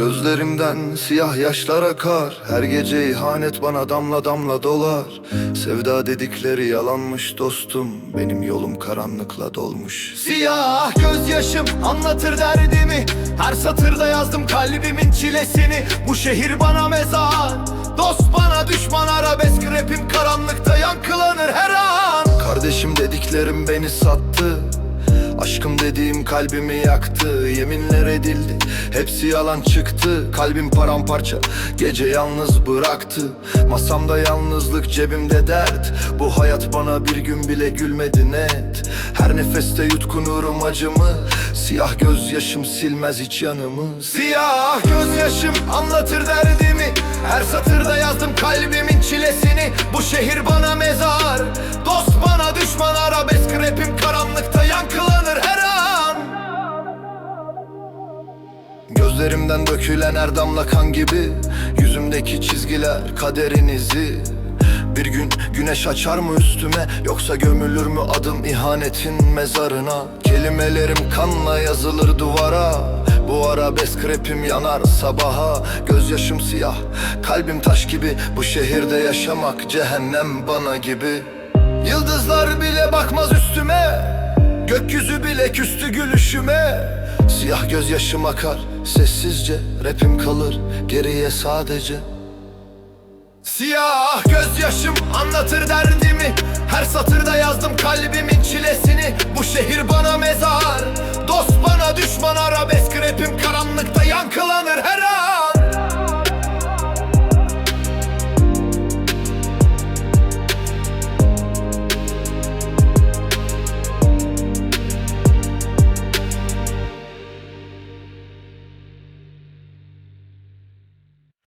Gözlerimden siyah yaşlar akar. Her gece ihanet bana damla damla dolar. Sevda dedikleri yalanmış dostum. Benim yolum karanlıkla dolmuş. Siyah gözyaşım anlatır derdimi. Her satırda yazdım kalbimin çilesini. Bu şehir bana mezar. Dost bana düşman arabesk. Rapim karanlıkta yankılanır her an. Kardeşim dediklerim beni sattı Aşkım dediğim kalbimi yaktı Yeminler edildi. Hepsi yalan çıktı Kalbim paramparça. Gece yalnız bıraktı Masamda yalnızlık cebimde dert. Bu hayat bana bir gün bile gülmedi net. Her nefeste yutkunurum acımı. Siyah gözyaşım silmez hiç yanımı. Siyah gözyaşım anlatır derdimi. Her satırda yazdım kalbimin çilesini. Bu şehir bana mezar Gözlerimden dökülen her damla kan gibi Yüzümdeki çizgiler kaderin izi Bir gün güneş açar mı üstüme Yoksa gömülür mü adım ihanetin mezarına? Kelimelerim kanla yazılır duvara Bu arabesk rapim yanar sabaha. Gözyaşım siyah kalbim taş gibi Bu şehirde yaşamak cehennem bana gibi. Yıldızlar bile bakmaz üstüme Gökyüzü bile küstü gülüşüme Siyah gözyaşım akar sessizce Rapim kalır geriye sadece. Siyah gözyaşım anlatır derdimi Her satırda yazdım kalbimin çilesini. Bu şehir bana mezar Dost bana düşman arabesk rapim karanlıkta yankılanır her an